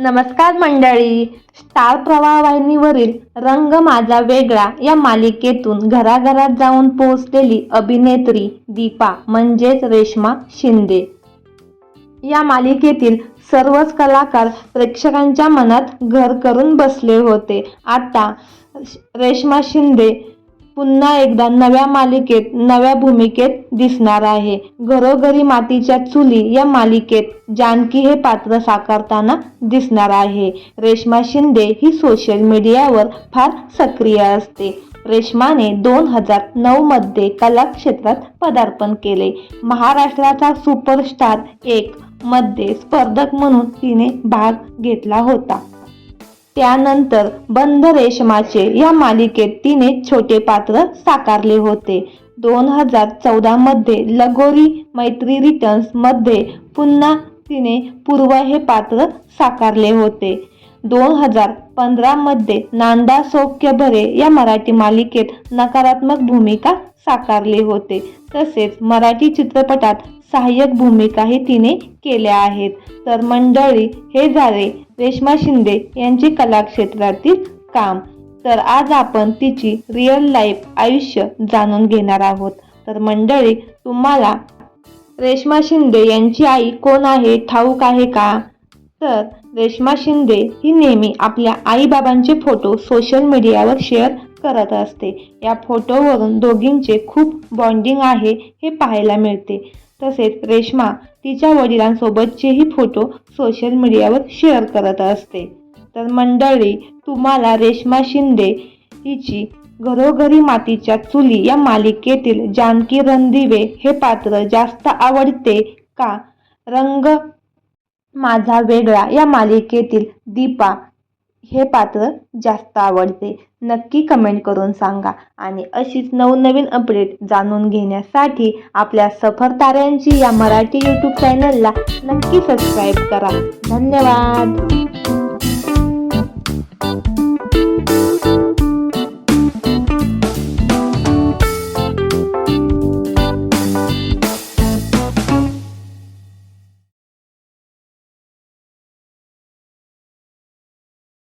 नमस्कार मंडळी. स्टार प्रवाह वाहिनीवरील रंग माझा वेगळा या मालिकेतून घराघरात जाऊन पोहोचलेली अभिनेत्री दीपा म्हणजेच रेश्मा शिंदे. या मालिकेतील सर्वच कलाकार प्रेक्षकांच्या मनात घर करून बसले होते. आता रेश्मा शिंदे पुन्हा एकदा नव्या मालिकेत नव्या भूमिकेत दिसणार आहे. घरोघरी मातीच्या चुली या मालिकेत जानकी हे पात्र साकारताना दिसणार आहे. रेश्मा शिंदे ही सोशल मीडियावर फार सक्रिय असते. रेश्माने दोन हजार नऊ मध्ये कला क्षेत्रात पदार्पण केले. महाराष्ट्राचा सुपरस्टार एक मध्ये स्पर्धक म्हणून तिने भाग घेतला होता. त्यानंतर बंद रेशमाचे या मालिकेत तिने छोटे पात्र साकारले होते. दोन हजार चौदामध्ये लगोरी मैत्री रिटर्न्समध्ये पुन्हा तिने पूर्व हे पात्र साकारले होते. दोन हजार पंधरामध्ये नांदा सौख्य भरे या मराठी मालिकेत नकारात्मक भूमिका साकारले होते. तसेच मराठी चित्रपटात सहाय्यक भूमिकाही तिने केल्या आहेत. तर मंडळी हे झाले रेश्मा शिंदे यांचे कलाक्षेत्रातील काम. तर आज आपण तिची रिअल लाईफ आयुष्य जाणून घेणार आहोत. तर मंडळी तुम्हाला रेश्मा शिंदे यांची आई कोण आहे ठाऊक आहे का? तर रेश्मा शिंदे ही नेहमी आपल्या आईबाबांचे फोटो सोशल मीडियावर शेअर करत असते. या फोटोवरून दोघींचे खूप बॉन्डिंग आहे हे पाहायला मिळते. तसेच रेश्मा तिच्या वडिलांसोबतचेही फोटो सोशल मीडियावर शेअर करत असते. तर मंडळी तुम्हाला रेश्मा शिंदे हिची घरोघरी मातीच्या चुली या मालिकेतील जानकी रणदिवे हे पात्र जास्त आवडते का? रंग माझा वेगळा या मालिकेतील दीपा हे पात्र जास्त आवडते. नक्की कमेंट करून सांगा. आणि अशीच नवनवीन अपडेट जाणून घेण्यासाठी आपल्या सफर ताऱ्यांची या मराठी यूट्यूब चॅनलला नक्की सबस्क्राईब करा. धन्यवाद.